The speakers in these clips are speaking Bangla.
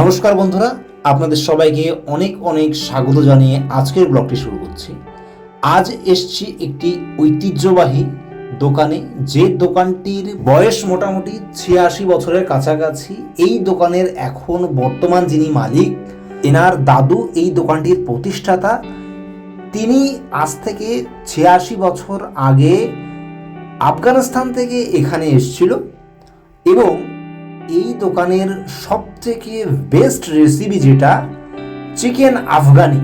নমস্কার বন্ধুরা, আপনাদের সবাইকে অনেক অনেক স্বাগত জানিয়ে আজকের ব্লগটি শুরু করছি। আজ এসছি একটি ঐতিহ্যবাহী দোকানে, যে দোকানটির বয়স মোটামুটি ছিয়াশি বছরের কাছাকাছি। এই দোকানের এখন বর্তমান যিনি মালিক, এনার দাদু এই দোকানটির প্রতিষ্ঠাতা। তিনি আজ থেকে ছিয়াশি বছর আগে আফগানিস্তান থেকে এখানে এসেছিল এবং এই দোকানের সবথেকে বেস্ট রেসিপি যেটা চিকেন আফগানি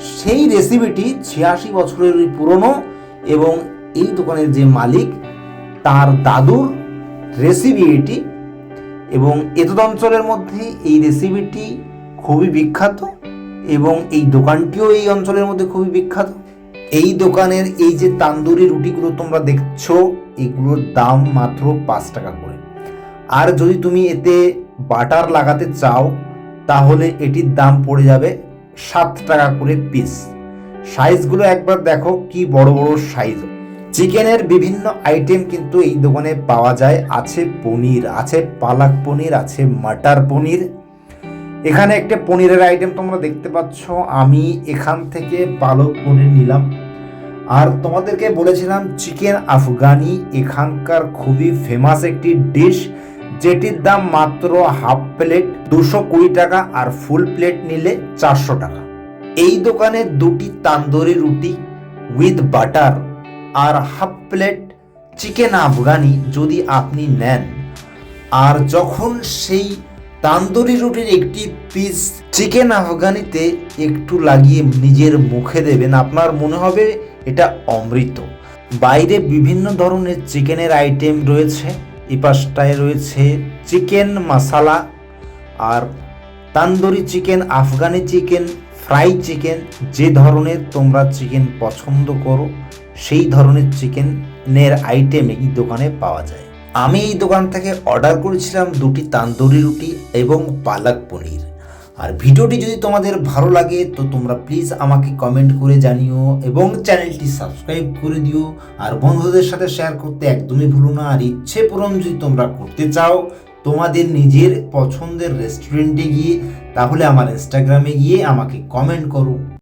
সেই রেসিপিটি ছিয়াশি বছরের পুরনো এবং এই দোকানের যে মালিক, তার দাদুর রেসিপি এটি এবং এতদ অঞ্চলের মধ্যে এই রেসিপিটি খুবই বিখ্যাত এবং এই দোকানটিও এই অঞ্চলের মধ্যে খুবই বিখ্যাত। এই দোকানের এই যে তান্দুরি রুটিগুলো তোমরা দেখছ, এগুলোর দাম মাত্র পাঁচ টাকা করে। আর যদি তুমি এতে বাটার লাগাতে চাও, তাহলে এটির দাম পড়ে যাবে সাত টাকা করে পিস সাইজগুলো একবার দেখো কি বড় বড় সাইজ। চিকেনের বিভিন্ন আইটেম কিন্তু এই দোকানে পাওয়া যায়। আছে পনির, আছে পালাক পনির, আছে মাটার পনির। এখানে একটা পনিরের আইটেম তোমরা দেখতে পাচ্ছ। আমি এখান থেকে পালক পনির নিলাম। আর তোমাদেরকে বলেছিলাম, চিকেন আফগানি এখানকার খুবই ফেমাস একটি ডিশ যেটির দাম মাত্র হাফ প্লেট, দুশো কুড়ি টাকা আর ফুল প্লেট নিলে চারশো টাকা। এই দোকানে দুটি তান্দুরি রুটি উইথ বাটার আর হাফ প্লেট চিকেন আফগানি যদি আপনি নেন। আর যখন সেই তান্দুরি রুটির একটি পিস চিকেন আফগানিতে একটু লাগিয়ে নিজের মুখে দেবেন, আপনার মনে হবে এটা অমৃত। বাইরে বিভিন্ন ধরনের চিকেনের আইটেম রয়েছে। এই পাশটায় রয়েছে চিকেন মশালা আর tandoori chicken, Afghani chicken, fry chicken, যে ধরনের তোমরা চিকেন পছন্দ করো, সেই ধরনের চিকেনের আইটেম এই দোকানে পাওয়া যায়। আমি এই দোকান থেকে অর্ডার করেছিলাম দুটি তান্দুরি রুটি এবং পালক পনির। আর ভিডিওটি যদি তোমাদের ভালো লাগে, তো তোমরা প্লিজ আমাকে কমেন্ট করে জানিও এবং চ্যানেলটি সাবস্ক্রাইব করে দিও। আর বন্ধুদের সাথে শেয়ার করতে একদমই ভুলো না। আর ইচ্ছে পূরণ যদি তোমরা করতে চাও, তোমাদের নিজের পছন্দের রেস্টুরেন্টে গিয়ে, তাহলে আমার ইনস্টাগ্রামে গিয়ে আমাকে কমেন্ট করো।